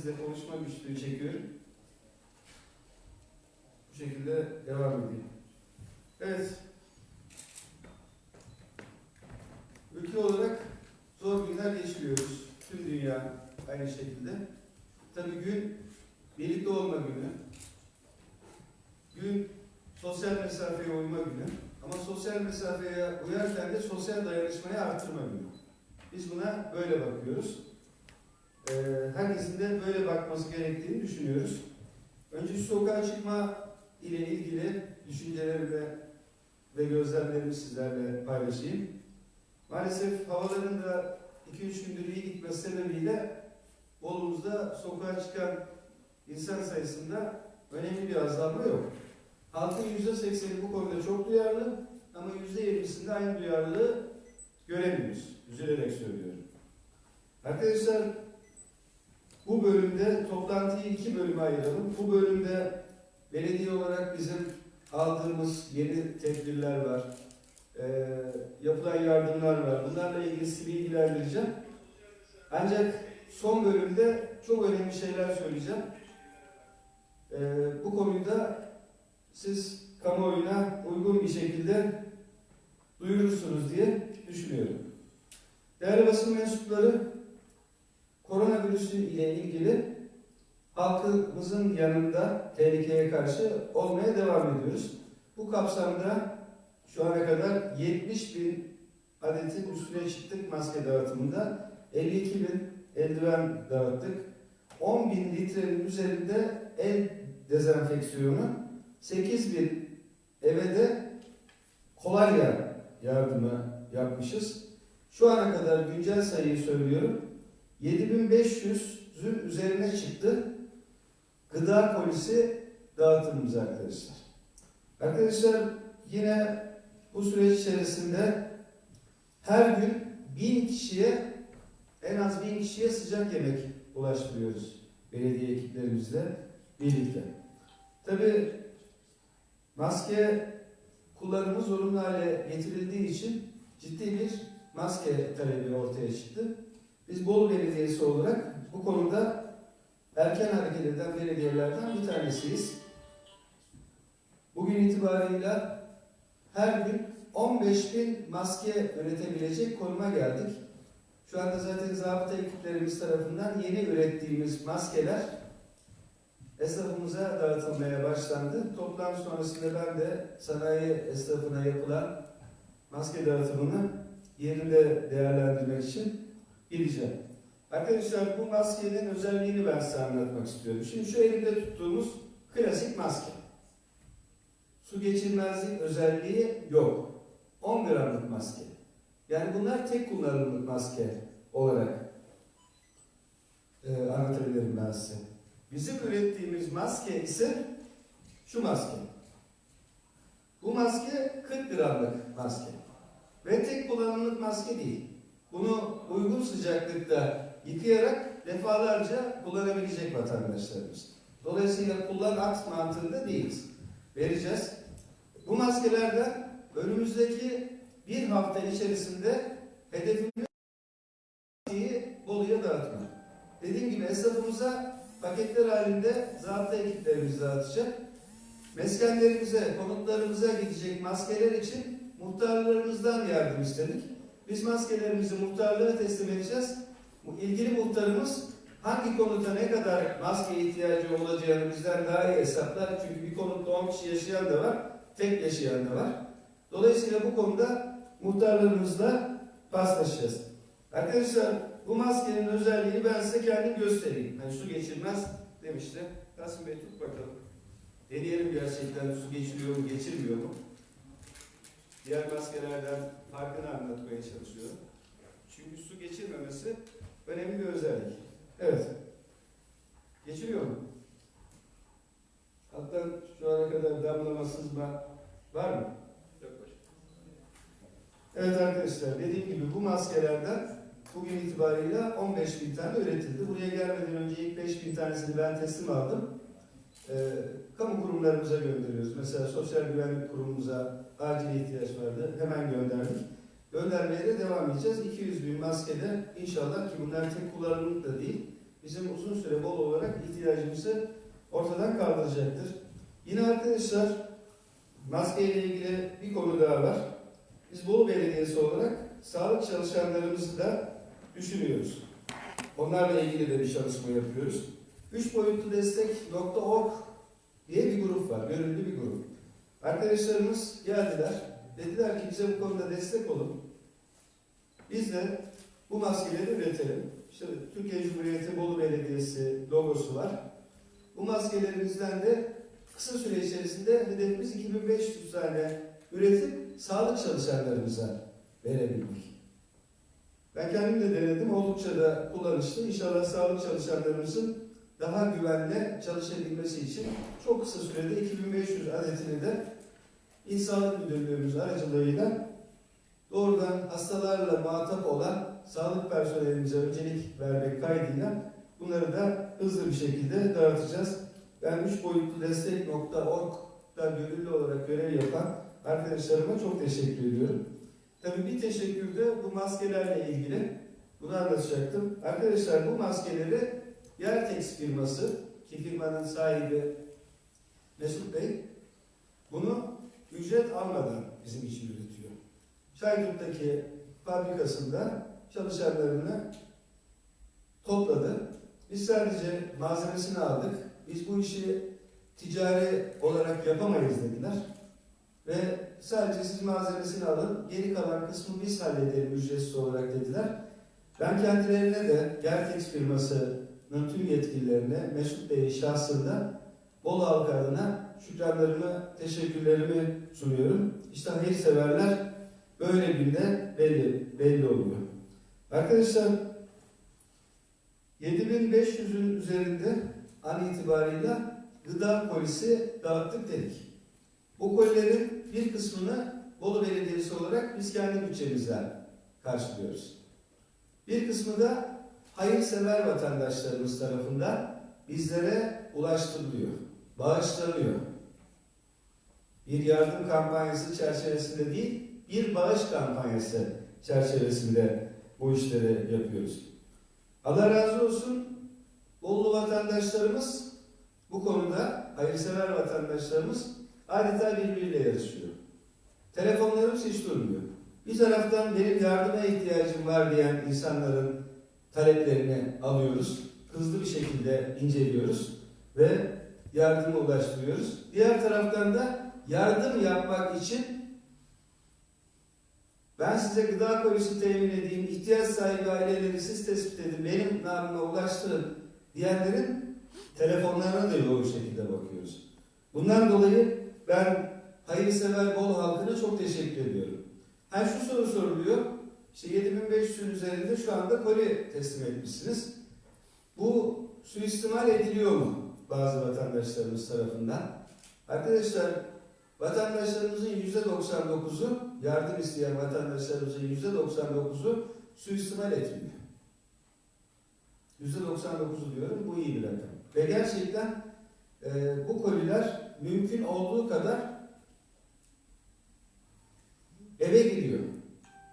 izninizle konuşma güçlüğü çekiyorum. Bu şekilde devam edeyim. Evet. Ülke olarak zor günler geçiriyoruz. Tüm dünya aynı şekilde. Tabii gün birlikte olma günü. Gün sosyal mesafeye uyma günü. Ama sosyal mesafeye uyarken de sosyal dayanışmayı arttırma günü. Biz buna böyle bakıyoruz. Ee, herkesin de böyle bakması gerektiğini düşünüyoruz. Önce sokağa çıkma ile ilgili düşüncelerimi ve gözlemlerimi sizlerle paylaşayım. Maalesef havaların da 2-3 gündür iyi gitmesi sebebiyle Bolu'muzda sokağa çıkan insan sayısında önemli bir azalma yok. Halkın %80'i bu konuda çok duyarlı ama %20'sinde aynı duyarlılığı göremiyoruz. Üzülerek söylüyorum. Arkadaşlar bu bölümde toplantıyı iki bölüme ayıralım. Bu bölümde belediye olarak bizim aldığımız yeni tedbirler var. Ee, yapılan yardımlar var. Bunlarla ilgili sizi bilgilendireceğim. Ancak son bölümde çok önemli şeyler söyleyeceğim. Ee, bu konuyu da siz kamuoyuna uygun bir şekilde duyurursunuz diye düşünüyorum. Değerli basın mensupları, koronavirüsü ile ilgili halkımızın yanında tehlikeye karşı olmaya devam ediyoruz. Bu kapsamda şu ana kadar 70 bin adetin üstüne çıktık maske dağıtımında. 52 bin eldiven dağıttık. 10 bin litrenin üzerinde el dezenfeksiyonu, 8 bin eve de kolonya yardımı yapmışız. Şu ana kadar güncel sayıyı söylüyorum. 7500'ün üzerine çıktı. Gıda polisi dağıtımımız arkadaşlar. Arkadaşlar yine bu süreç içerisinde her gün bin kişiye en az bin kişiye sıcak yemek ulaştırıyoruz belediye ekiplerimizle birlikte. Tabi maske kullanımı zorunlu hale getirildiği için ciddi bir maske talebi ortaya çıktı. Biz Bolu Belediyesi olarak bu konuda erken hareket eden belediyelerden bir tanesiyiz. Bugün itibarıyla her gün 15 bin maske üretebilecek konuma geldik. Şu anda zaten zabıta ekiplerimiz tarafından yeni ürettiğimiz maskeler esnafımıza dağıtılmaya başlandı. Toplam sonrasında ben de sanayi esnafına yapılan maske dağıtımını yerinde değerlendirmek için gideceğim. Arkadaşlar bu maskenin özelliğini ben size anlatmak istiyorum. Şimdi şu elimde tuttuğumuz klasik maske. Su geçirmezlik özelliği yok. 10 gramlık maske. Yani bunlar tek kullanımlık maske olarak e, anlatabilirim ben size. Bizim ürettiğimiz maske ise şu maske. Bu maske 40 gramlık maske. Ve tek kullanımlık maske değil. Bunu uygun sıcaklıkta yıkayarak defalarca kullanabilecek vatandaşlarımız. Dolayısıyla kullan at mantığında değiliz. Vereceğiz. Bu maskelerden önümüzdeki bir hafta içerisinde hedefimiz Bolu'ya dağıtmak. Dediğim gibi esnafımıza paketler halinde zabıta ekiplerimiz dağıtacak. Meskenlerimize, konutlarımıza gidecek maskeler için muhtarlarımızdan yardım istedik. Biz maskelerimizi muhtarlığa teslim edeceğiz. İlgili muhtarımız hangi konuta ne kadar maske ihtiyacı olacağını bizden daha iyi hesaplar. Çünkü bir konutta 10 kişi yaşayan da var, tek yaşayan da var. Dolayısıyla bu konuda muhtarlarımızla paslaşacağız. Arkadaşlar bu maskenin özelliğini ben size kendim göstereyim. Yani su geçirmez demişti. Kasım Bey tut bakalım. Deneyelim gerçekten su geçiriyor mu, geçirmiyor mu? Diğer maskelerden farkını anlatmaya çalışıyorum. Çünkü su geçirmemesi önemli bir özellik. Evet. Geçiriyor mu? Hatta şu ana kadar damlama, sızma var mı? Yok başka. Evet arkadaşlar dediğim gibi bu maskelerden bugün itibariyle 15 bin tane üretildi. Buraya gelmeden önce ilk 5 bin tanesini ben teslim aldım. Ee, kamu kurumlarımıza gönderiyoruz. Mesela sosyal güvenlik kurumumuza acil ihtiyaç vardı. Hemen gönderdik. Göndermeye de devam edeceğiz. 200 bin maskede inşallah ki bunlar tek kullanımlık da değil. bizim uzun süre bol olarak ihtiyacımızı ortadan kaldıracaktır. Yine arkadaşlar maske ile ilgili bir konu daha var. Biz Bolu Belediyesi olarak sağlık çalışanlarımızı da düşünüyoruz. Onlarla ilgili de bir çalışma yapıyoruz. Üç boyutlu destek.org diye bir grup var, gönüllü bir grup. Arkadaşlarımız geldiler, dediler ki bize bu konuda destek olun. Biz de bu maskeleri üretelim. İşte Türkiye Cumhuriyeti Bolu Belediyesi logosu var. Bu maskelerimizden de kısa süre içerisinde hedefimiz 2500 tane üretip sağlık çalışanlarımıza verebilmek. Ben kendim de denedim. Oldukça da kullanışlı. İnşallah sağlık çalışanlarımızın daha güvenle çalışabilmesi için çok kısa sürede 2500 adetini de İl Sağlık Müdürlüğümüz aracılığıyla doğrudan hastalarla muhatap olan sağlık personelimize öncelik vermek kaydıyla bunları da hızlı bir şekilde dağıtacağız. Ben 3 boyutlu destek.org'da gönüllü olarak görev yapan arkadaşlarıma çok teşekkür ediyorum. Tabii bir teşekkür de bu maskelerle ilgili. Bunu anlatacaktım. Arkadaşlar bu maskeleri Yertex firması, ki firmanın sahibi Mesut Bey, bunu ücret almadan bizim için üretiyor. Çaykurt'taki fabrikasında çalışanlarını topladı. Biz sadece malzemesini aldık. Biz bu işi ticari olarak yapamayız dediler. Ve sadece siz malzemesini alın, geri kalan kısmı biz halledelim ücretsiz olarak dediler. Ben kendilerine de Gertex firmasının tüm yetkililerine, Mesut Bey'in şahsında Bolu halkı adına şükranlarımı, teşekkürlerimi sunuyorum. İşte hayırseverler böyle günde belli, belli oluyor. Arkadaşlar 7500'ün üzerinde an itibarıyla gıda polisi dağıttık dedik. Bu kolilerin bir kısmını Bolu Belediyesi olarak biz kendi bütçemizden karşılıyoruz. Bir kısmı da hayırsever vatandaşlarımız tarafından bizlere ulaştırılıyor, bağışlanıyor. Bir yardım kampanyası çerçevesinde değil, bir bağış kampanyası çerçevesinde bu işleri yapıyoruz. Allah razı olsun Bolu vatandaşlarımız bu konuda hayırsever vatandaşlarımız adeta birbiriyle yarışıyor. Telefonlarımız hiç durmuyor. Bir taraftan benim yardıma ihtiyacım var diyen insanların taleplerini alıyoruz. Hızlı bir şekilde inceliyoruz ve yardımı ulaştırıyoruz. Diğer taraftan da yardım yapmak için ben size gıda kolisi temin edeyim, ihtiyaç sahibi aileleri siz tespit edin, benim namıma ulaştırın diyenlerin telefonlarına da yoğun şekilde bakıyoruz. Bundan dolayı ben hayırsever Bolu halkına çok teşekkür ediyorum. Ha şu soru soruluyor, işte 7500'ün üzerinde şu anda koli teslim etmişsiniz. Bu suistimal ediliyor mu bazı vatandaşlarımız tarafından? Arkadaşlar vatandaşlarımızın %99'u yardım isteyen vatandaşlarımızın %99'u suistimal etmiyor. %99'u diyorum bu iyi bir rakam. Ve gerçekten e, bu koliler mümkün olduğu kadar eve gidiyor.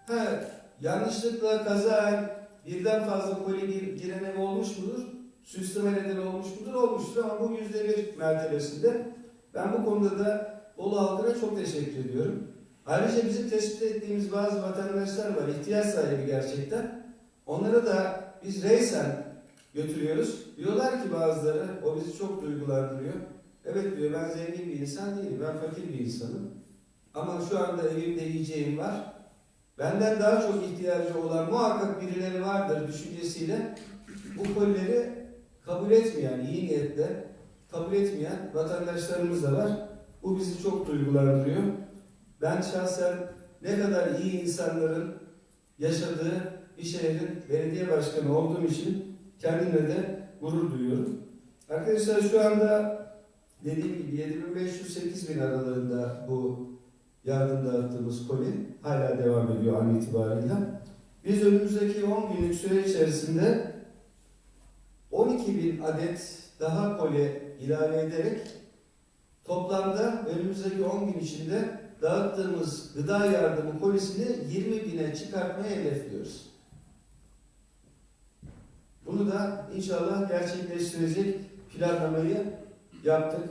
Ha, yanlışlıkla kaza birden fazla koli gir- giren olmuş mudur? Suistimal eden olmuş mudur? Olmuştur ama bu yüzde bir mertebesinde. Ben bu konuda da Bolu halkına çok teşekkür ediyorum. Ayrıca bizim tespit ettiğimiz bazı vatandaşlar var, ihtiyaç sahibi gerçekten. Onlara da biz reysen götürüyoruz. Diyorlar ki bazıları, o bizi çok duygulandırıyor. Evet diyor, ben zengin bir insan değilim, ben fakir bir insanım. Ama şu anda evimde yiyeceğim var. Benden daha çok ihtiyacı olan muhakkak birileri vardır düşüncesiyle bu kolileri kabul etmeyen, iyi niyetle kabul etmeyen vatandaşlarımız da var. Bu bizi çok duygulandırıyor. Ben şahsen ne kadar iyi insanların yaşadığı bir şehrin belediye başkanı olduğum için kendimle de gurur duyuyorum. Arkadaşlar şu anda dediğim gibi 7500-8000 aralığında bu yardım dağıttığımız koli hala devam ediyor an itibariyle. Biz önümüzdeki 10 günlük süre içerisinde 12 bin adet daha koli ilave ederek toplamda önümüzdeki 10 gün içinde dağıttığımız gıda yardımı kolisini 20 bine çıkartmayı hedefliyoruz. Bunu da inşallah gerçekleştirecek planlamayı yaptık.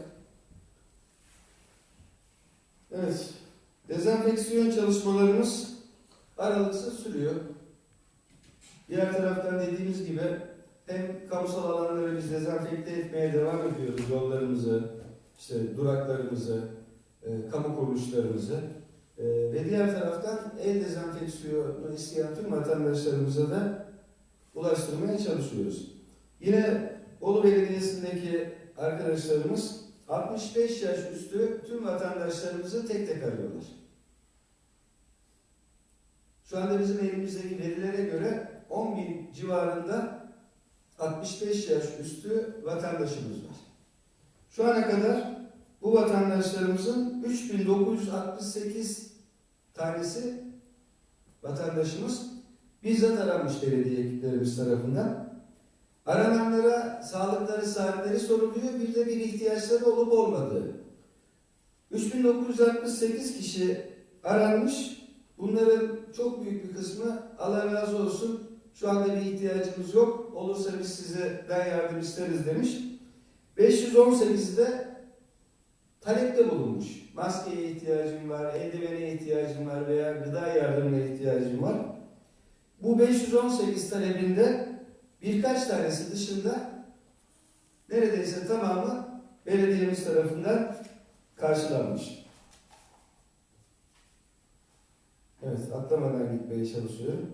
Evet, dezenfeksiyon çalışmalarımız aralıksız sürüyor. Diğer taraftan dediğimiz gibi hem kamusal alanları biz dezenfekte etmeye devam ediyoruz. Yollarımızı, işte duraklarımızı, e, kamu kuruluşlarımızı. E, ve diğer taraftan el dezenfeksiyonu isteyen tüm vatandaşlarımıza da ulaştırmaya çalışıyoruz. Yine Bolu Belediyesi'ndeki arkadaşlarımız 65 yaş üstü tüm vatandaşlarımızı tek tek arıyorlar. Şu anda bizim elimizdeki verilere göre 10 bin civarında 65 yaş üstü vatandaşımız var. Şu ana kadar bu vatandaşlarımızın 3968 tanesi vatandaşımız bizzat aranmış belediye ekiplerimiz tarafından. Sağlıkları, saatleri soruluyor. Bir de bir ihtiyaçları olup olmadığı. 3968 kişi aranmış. Bunların çok büyük bir kısmı Allah razı olsun şu anda bir ihtiyacımız yok. Olursa biz sizden yardım isteriz demiş. 518'i de talepte bulunmuş. Maskeye ihtiyacım var, eldivene ihtiyacım var veya gıda yardımına ihtiyacım var. Bu 518 talebinde birkaç tanesi dışında neredeyse tamamı belediyemiz tarafından karşılanmış. Evet, atlamadan gitmeye çalışıyorum.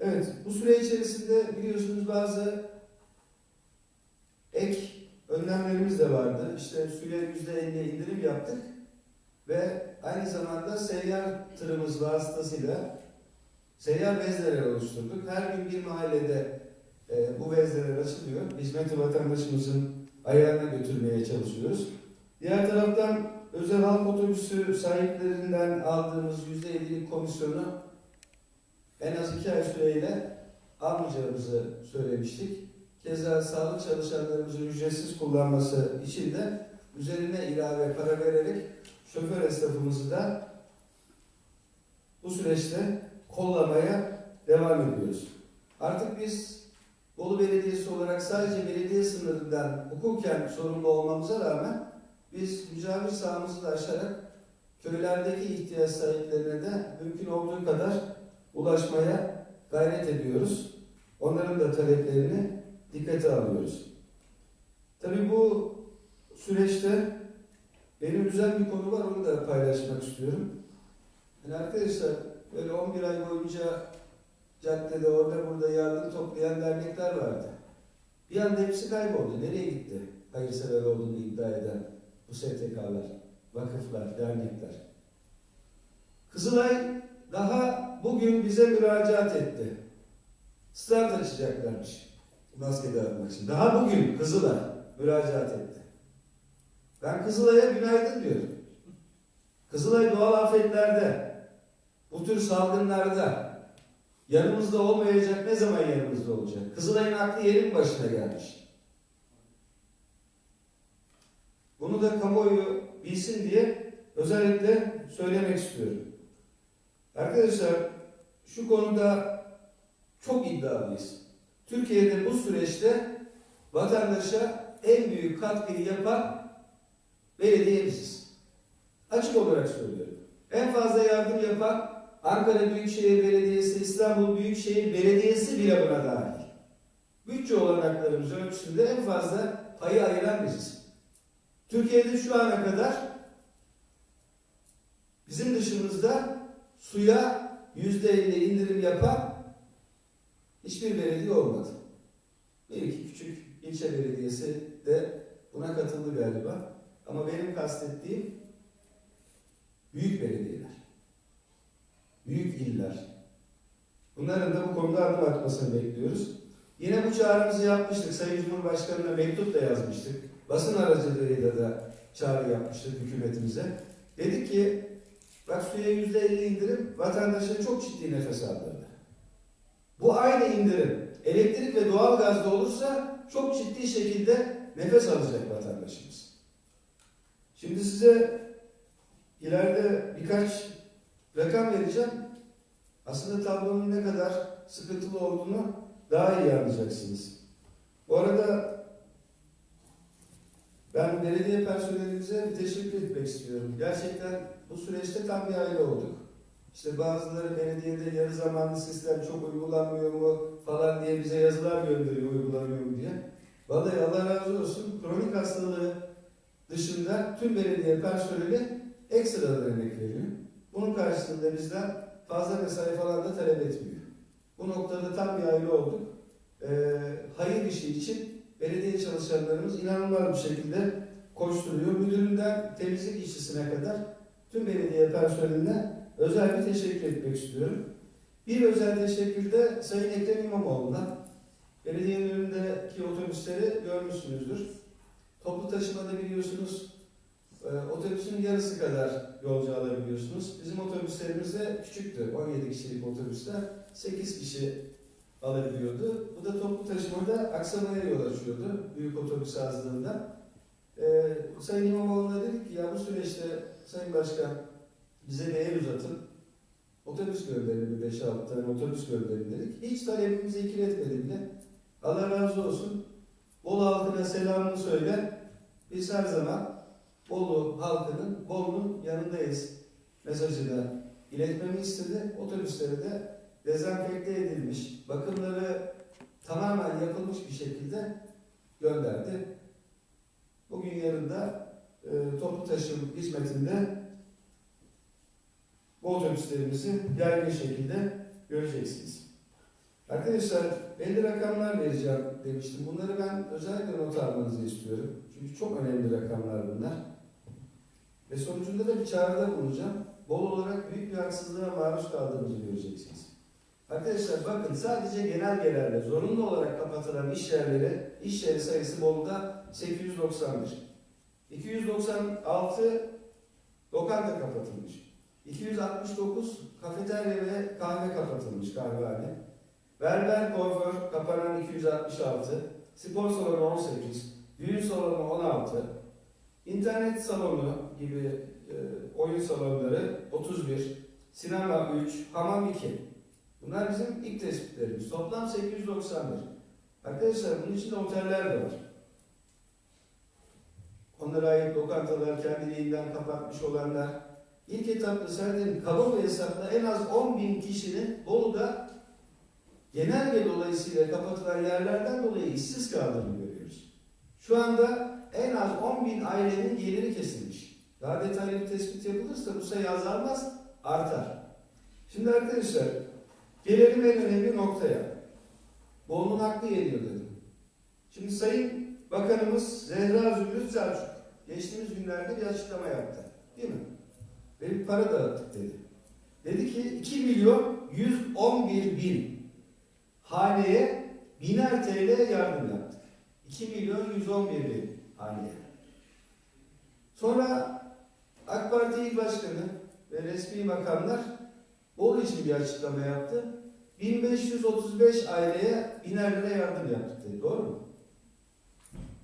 Evet, bu süre içerisinde biliyorsunuz bazı ek önlemlerimiz de vardı. İşte suya yüzde elli indirim yaptık ve aynı zamanda seyyar tırımız vasıtasıyla seyyar bezleler oluşturduk. Her gün bir mahallede e, bu bezleler açılıyor. Hizmeti vatandaşımızın ayağına götürmeye çalışıyoruz. Diğer taraftan özel halk otobüsü sahiplerinden aldığımız %50'lik komisyonu en az iki ay süreyle almayacağımızı söylemiştik. Keza sağlık çalışanlarımızın ücretsiz kullanması için de üzerine ilave para vererek şoför esnafımızı da bu süreçte kollamaya devam ediyoruz. Artık biz Bolu Belediyesi olarak sadece belediye sınırından hukuken sorumlu olmamıza rağmen biz mücavir sahamızı da aşarak köylerdeki ihtiyaç sahiplerine de mümkün olduğu kadar ulaşmaya gayret ediyoruz. Onların da taleplerini dikkate alıyoruz. Tabii bu süreçte benim güzel bir konu var, onu da paylaşmak istiyorum. Yani arkadaşlar, böyle 11 ay boyunca caddede orada burada yardım toplayan dernekler vardı. Bir anda hepsi kayboldu. Nereye gitti? Hayırsever olduğunu iddia eden bu STK'lar, vakıflar, dernekler. Kızılay daha bugün bize müracaat etti. Start açacaklarmış maske dağıtmak için. Daha bugün Kızılay müracaat etti. Ben Kızılay'a günaydın diyorum. Kızılay doğal afetlerde, bu tür salgınlarda yanımızda olmayacak ne zaman yanımızda olacak? Kızılay'ın aklı yerin başına gelmiş. Bunu da kamuoyu bilsin diye özellikle söylemek istiyorum. Arkadaşlar şu konuda çok iddialıyız. Türkiye'de bu süreçte vatandaşa en büyük katkıyı yapan belediye biziz. Açık olarak söylüyorum. En fazla yardım yapan Ankara Büyükşehir Belediyesi, İstanbul Büyükşehir Belediyesi bile buna dahil. Bütçe olanaklarımız ölçüsünde en fazla payı ayıran biziz. Türkiye'de şu ana kadar bizim dışımızda suya yüzde elli indirim yapan hiçbir belediye olmadı. Bir iki küçük ilçe belediyesi de buna katıldı galiba. Ama benim kastettiğim büyük belediyeler, büyük iller. Bunların da bu konuda adım atmasını bekliyoruz. Yine bu çağrımızı yapmıştık. Sayın Cumhurbaşkanı'na mektup da yazmıştık. Basın aracılığıyla da çağrı yapmıştık hükümetimize. Dedik ki bak suya yüzde elli indirim vatandaşın çok ciddi nefes aldırdı. Bu aynı indirim elektrik ve doğal gazda olursa çok ciddi şekilde nefes alacak vatandaşımız. Şimdi size ileride birkaç rakam vereceğim. Aslında tablonun ne kadar sıkıntılı olduğunu daha iyi anlayacaksınız. Bu arada ben belediye personelimize bir teşekkür etmek istiyorum. Gerçekten bu süreçte tam bir aile olduk. İşte bazıları belediyede yarı zamanlı sistem çok uygulanmıyor mu falan diye bize yazılar gönderiyor uygulanıyor mu diye. Vallahi Allah razı olsun kronik hastalığı dışında tüm belediye personeli ekstradan emek veriyor. Bunun karşılığında bizden fazla mesai falan da talep etmiyor. Bu noktada tam bir aile olduk. Ee, hayır işi için belediye çalışanlarımız inanılmaz bir şekilde koşturuyor. Müdüründen temizlik işçisine kadar tüm belediye personeline özel bir teşekkür etmek istiyorum. Bir özel teşekkür de Sayın Ekrem İmamoğlu'na. Belediyenin önündeki otobüsleri görmüşsünüzdür. Toplu taşımada biliyorsunuz e, otobüsün yarısı kadar yolcu alabiliyorsunuz. Bizim otobüslerimiz de küçüktü. 17 kişilik otobüsler 8 kişi alabiliyordu. Bu da toplu taşımada aksamaya yol açıyordu büyük otobüs azlığında. E, Sayın İmamoğlu'na dedik ki ya bu süreçte Sayın Başkan bize bir el uzatın. Otobüs gönderin bir 5-6 tane otobüs gönderin dedik. Hiç talebimizi ikiletmedi bile. Allah razı olsun. Bolu halkına selamını söyle. Biz her zaman Bolu halkının, Bolu'nun yanındayız mesajını iletmemi istedi. Otobüsleri de dezenfekte edilmiş, bakımları tamamen yapılmış bir şekilde gönderdi. Bugün yarın da e, toplu taşım hizmetinde bu otobüslerimizi yaygın şekilde göreceksiniz. Arkadaşlar belli rakamlar vereceğim demiştim. Bunları ben özellikle not almanızı istiyorum. Çünkü çok önemli rakamlar bunlar. Ve sonucunda da bir çağrıda bulunacağım. Bol olarak büyük bir haksızlığa maruz kaldığımızı göreceksiniz. Arkadaşlar bakın sadece genelgelerle zorunlu olarak kapatılan iş yerleri, iş yeri sayısı Bolu'da 891. 296 lokanta kapatılmış. 269 kafeterya ve kahve kapatılmış kahvehane. Berber kuaför kapanan 266, spor salonu 18, düğün salonu 16, internet salonu gibi e, oyun salonları 31, sinema 3, hamam 2. Bunlar bizim ilk tespitlerimiz. Toplam 891. Arkadaşlar bunun içinde oteller de var. Onlara ait lokantalar kendiliğinden kapatmış olanlar. İlk etapta Serdar'ın kaba bir en az 10 bin kişinin Bolu'da genelge dolayısıyla kapatılan yerlerden dolayı işsiz kaldığını görüyoruz. Şu anda en az 10 bin ailenin geliri kesilmiş. Daha detaylı bir tespit yapılırsa bu sayı azalmaz, artar. Şimdi arkadaşlar gelelim en önemli noktaya. Bolu'nun hakkı geliyor dedim. Şimdi Sayın Bakanımız Zehra Zümrüt Selçuk geçtiğimiz günlerde bir açıklama yaptı. Değil mi? Ve bir para dağıttık dedi. Dedi ki 2 milyon 111 bin haneye biner TL yardım yaptık. 2 milyon 111 bin haneye. Sonra AK Parti İl Başkanı ve resmi makamlar Bolu için bir açıklama yaptı. 1535 aileye biner lira yardım yaptık dedi. Doğru mu?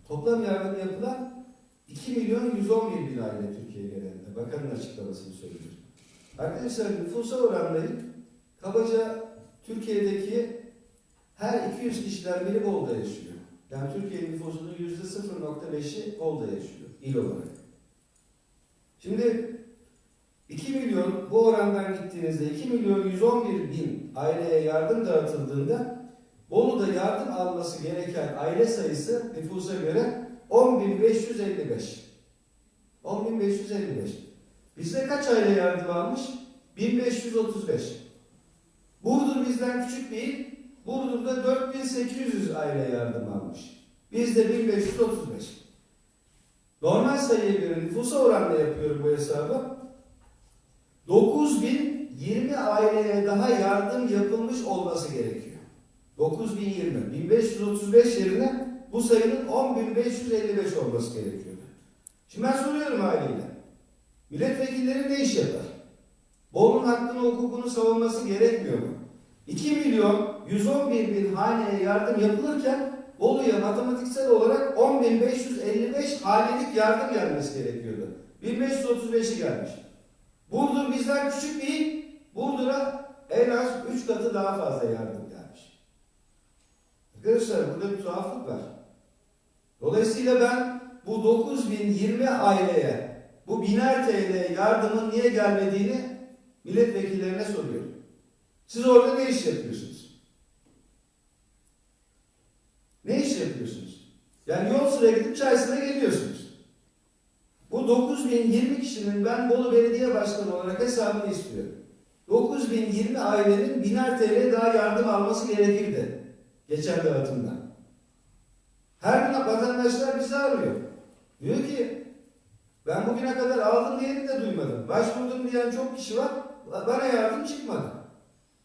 Toplam yardım yapılan 2 milyon 111 bin aile Türkiye genelinde. Bakanın açıklamasını söylüyor. Arkadaşlar nüfusa oranlayıp kabaca Türkiye'deki her 200 kişiden biri Bolu'da yaşıyor. Yani Türkiye nüfusunun %0.5'i Bolu'da yaşıyor il olarak. Şimdi 2 milyon bu orandan gittiğinizde 2 milyon 111 bin aileye yardım dağıtıldığında Bolu'da yardım alması gereken aile sayısı nüfusa göre 10.555. 10.555. Bizde kaç aile yardım almış? 1535. Burdur bizden küçük değil. Burdur'da 4800 aile yardım almış. Bizde 1535. Normal sayıya göre nüfusa oranla yapıyorum bu hesabı. 9020 aileye daha yardım yapılmış olması gerekiyor. 9020. 1535 yerine bu sayının 10.555 olması gerekiyordu. Şimdi ben soruyorum haliyle. Milletvekilleri ne iş yapar? Bolu'nun hakkını hukukunu savunması gerekmiyor mu? 2 milyon 111 bin haneye yardım yapılırken Bolu'ya matematiksel olarak 10.555 hanelik yardım gelmesi gerekiyordu. 1535'i gelmiş. Burdur bizden küçük değil, Burdur'a en az 3 katı daha fazla yardım gelmiş. Arkadaşlar burada bir tuhaflık var. Dolayısıyla ben bu 9020 aileye bu biner TL yardımın niye gelmediğini milletvekillerine soruyorum. Siz orada ne iş yapıyorsunuz? Ne iş yapıyorsunuz? Yani yol sıraya gidip çaysına geliyorsunuz. Bu 9020 kişinin ben Bolu Belediye Başkanı olarak hesabını istiyorum. 9020 ailenin biner TL daha yardım alması gerekirdi. Geçen dağıtımdan. Her gün vatandaşlar bizi arıyor. Diyor ki ben bugüne kadar aldım diyeni de duymadım. Başvurdum diyen çok kişi var. Bana yardım çıkmadı.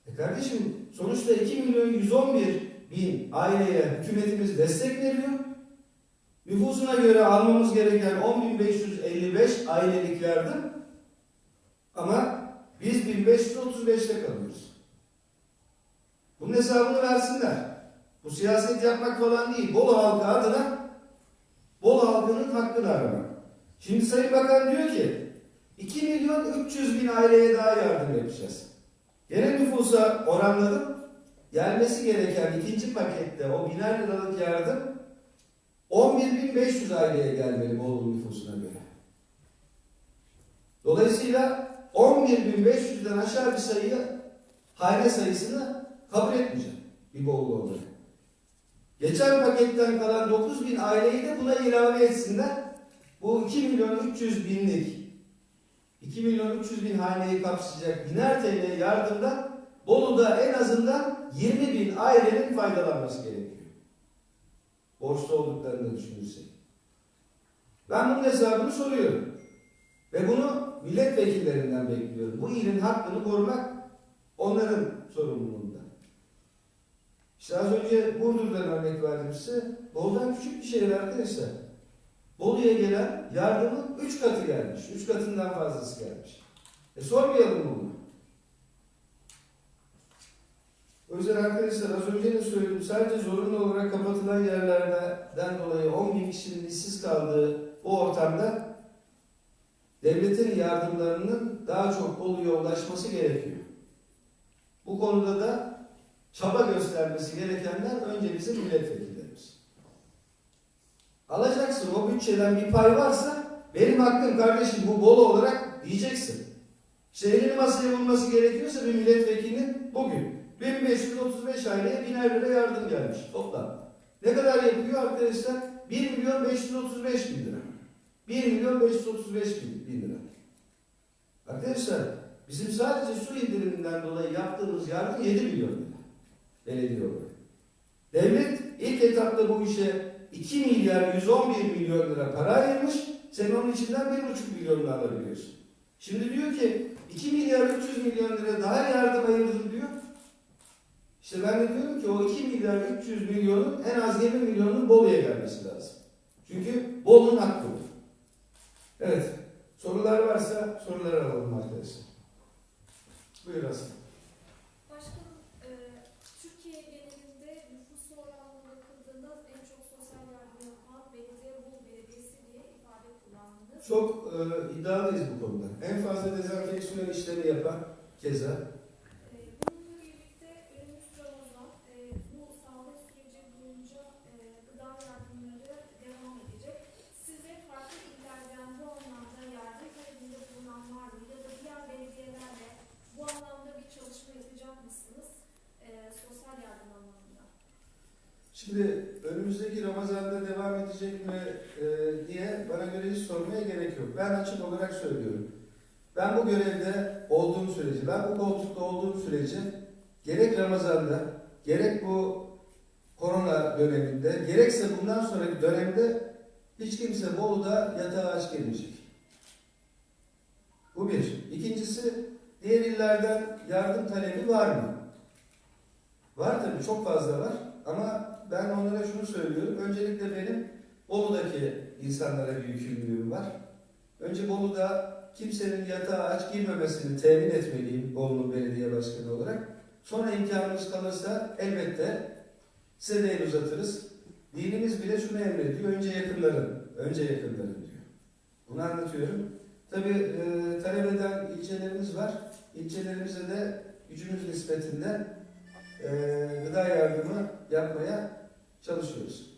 E kardeşim sonuçta 2 milyon 111 bin aileye hükümetimiz destek veriyor. Nüfusuna göre almamız gereken 10.555 ailelik yardım ama biz 1535'te kalıyoruz. Bunun hesabını versinler. Bu siyaset yapmak falan değil. Bolu halkı adına Bolu halkının hakkını aramak. Şimdi Sayın Bakan diyor ki 2 milyon 300 bin aileye daha yardım yapacağız. Genel nüfusa oranladım. Gelmesi gereken ikinci pakette o biner liralık yardım 11.500 aileye gelmeli Bolu nüfusuna göre. Dolayısıyla 11.500'den aşağı bir sayıyı hane sayısını kabul etmeyeceğim bir Bolu olarak. Geçen paketten kalan 9.000 aileyi de buna ilave etsinler. Bu 2 milyon 300 binlik 2 milyon 300 bin haneyi kapsayacak biner TL yardımdan Bolu'da en azından 20 bin ailenin faydalanması gerekiyor. Borçlu olduklarını düşünürsek. Ben bunun hesabını soruyorum. Ve bunu milletvekillerinden bekliyorum. Bu ilin hakkını korumak onların sorumluluğunda. İşte az önce Burdur'dan örnek verdim size. Bolu'dan küçük bir şehir arkadaşlar. Bolu'ya gelen yardımın 3 katı gelmiş. 3 katından fazlası gelmiş. E sormayalım bunu. O yüzden arkadaşlar az önce de söyledim. Sadece zorunlu olarak kapatılan yerlerden dolayı 10 bin kişinin işsiz kaldığı bu ortamda devletin yardımlarının daha çok Bolu'ya ulaşması gerekiyor. Bu konuda da çaba göstermesi gerekenler önce bizim milletvekillerimiz. Alacaksın o bütçeden bir pay varsa benim hakkım kardeşim bu Bolu olarak diyeceksin. İşte elini masaya vurması gerekiyorsa bir milletvekilinin bugün 1535 aileye biner lira yardım gelmiş toplam. Ne kadar yapıyor arkadaşlar? 1 milyon 535 bin lira. 1 milyon 535 bin, bin lira. Arkadaşlar bizim sadece su indiriminden dolayı yaptığımız yardım 7 milyon lira. Belediye olarak. Devlet ilk etapta bu işe 2 milyar 111 milyon lira para ayırmış. Sen onun içinden 1,5 milyonunu alabiliyorsun. Şimdi diyor ki 2 milyar 300 milyon lira daha yardım ayırdım diyor. İşte ben de diyorum ki o 2 milyar 300 milyonun en az 20 milyonun Bolu'ya gelmesi lazım. Çünkü Bolu'nun hakkı bu. Evet. Sorular varsa soruları alalım arkadaşlar. Buyur Aslı. Başkanım, e, Türkiye genelinde nüfus oranına bakıldığında en çok sosyal yardım yapan belediye Bolu Belediyesi diye ifade kullandınız. Çok e, iddialıyız bu konuda. En fazla dezenfeksiyon işleri yapan keza. E, bununla birlikte önümüz Ramazan, e, bu sağlık süreci boyunca e, gıda yardımları devam edecek. Size farklı illerden bu anlamda yardım talebinde bulunan var mı? Ya da diğer belediyelerle bu anlamda bir çalışma yapacak mısınız? E, sosyal yardım anlamında. Şimdi önümüzdeki Ramazan'da devam edecek mi e, diye bana göre hiç sormaya gerek yok. Ben açık olarak söylüyorum. Ben görevde olduğum sürece, ben bu koltukta olduğum sürece gerek Ramazan'da, gerek bu korona döneminde, gerekse bundan sonraki dönemde hiç kimse Bolu'da yatağa aç gelmeyecek. Bu bir. İkincisi, diğer illerden yardım talebi var mı? Var tabii, çok fazla var. Ama ben onlara şunu söylüyorum. Öncelikle benim Bolu'daki insanlara bir yükümlülüğüm var. Önce Bolu'da kimsenin yatağa aç girmemesini temin etmeliyim Bolu Belediye Başkanı olarak. Sonra imkanımız kalırsa elbette size de el uzatırız. Dinimiz bile şunu emrediyor. Önce yakınların, önce yakınların diyor. Bunu anlatıyorum. Tabii e, talep eden ilçelerimiz var. ilçelerimize de gücümüz nispetinde e, gıda yardımı yapmaya çalışıyoruz.